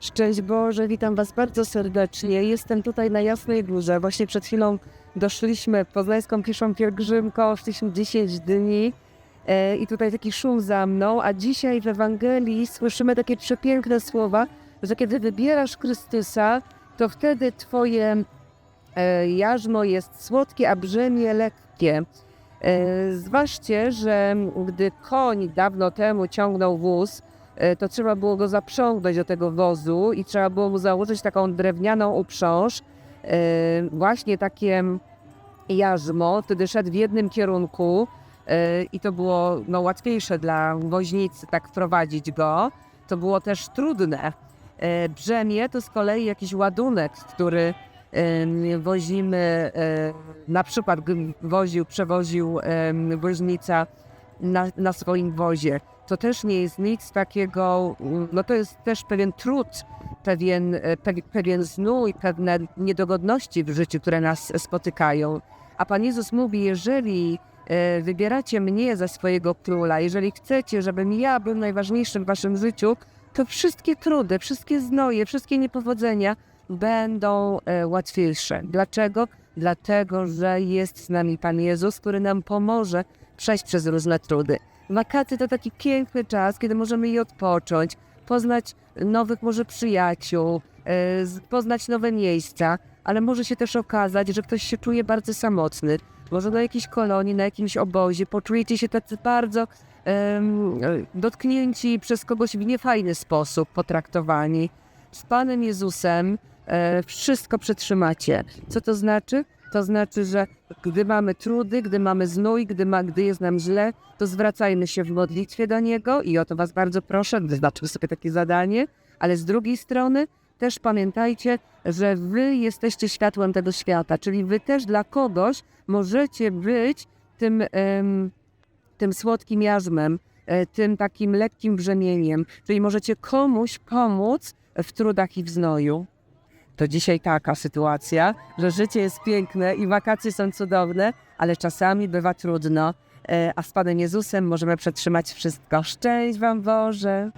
Szczęść Boże, witam Was bardzo serdecznie. Jestem tutaj na Jasnej Górze. Właśnie przed chwilą doszliśmy poznańską pieszą pielgrzymką, szliśmy 10 dni e, i tutaj taki szum za mną, a dzisiaj w Ewangelii słyszymy takie przepiękne słowa, że kiedy wybierasz Chrystusa, to wtedy Twoje e, jarzmo jest słodkie, a brzemię lekkie. E, Zważcie, że gdy koń dawno temu ciągnął wóz, to trzeba było go zaprzągnąć do tego wozu i trzeba było mu założyć taką drewnianą uprząż. E, Właśnie takie jarzmo, wtedy szedł w jednym kierunku e, i to było no, łatwiejsze dla woźnicy tak wprowadzić go. To było też trudne. E, Brzemię to z kolei jakiś ładunek, który wozimy, e, na przykład woził, przewoził woźnica na, na swoim wozie. To też nie jest nic takiego, mm, no to jest też pewien trud, pewien, e, pe- pewien znój, pewne niedogodności w życiu, które nas spotykają. A Pan Jezus mówi, jeżeli e, wybieracie mnie za swojego króla, jeżeli chcecie, żebym ja był najważniejszym w waszym życiu, to wszystkie trudy, wszystkie znoje, wszystkie niepowodzenia będą e, łatwiejsze. Dlaczego? Dlatego, że jest z nami Pan Jezus, który nam pomoże przejść przez różne trudy. Wakacje to taki piękny czas, kiedy możemy i odpocząć, poznać nowych może przyjaciół, e, poznać nowe miejsca, ale może się też okazać, że ktoś się czuje bardzo samotny. Może na jakiejś kolonii, na jakimś obozie poczujecie się tacy bardzo e, dotknięci przez kogoś w niefajny sposób, potraktowani. Z Panem Jezusem e, wszystko przetrzymacie. Co to znaczy? To znaczy, że gdy mamy trudy, gdy mamy znój, gdy, ma, gdy jest nam źle, to zwracajmy się w modlitwie do Niego i o to Was bardzo proszę, wyznaczmy sobie takie zadanie, ale z drugiej strony też pamiętajcie, że Wy jesteście światłem tego świata, czyli Wy też dla kogoś możecie być tym, tym słodkim jarzmem, e, tym takim lekkim brzemieniem, czyli możecie komuś pomóc w trudach i w znoju. To dzisiaj taka sytuacja, że życie jest piękne i wakacje są cudowne, ale czasami bywa trudno, e, a z Panem Jezusem możemy przetrzymać wszystko. Szczęść Wam Boże!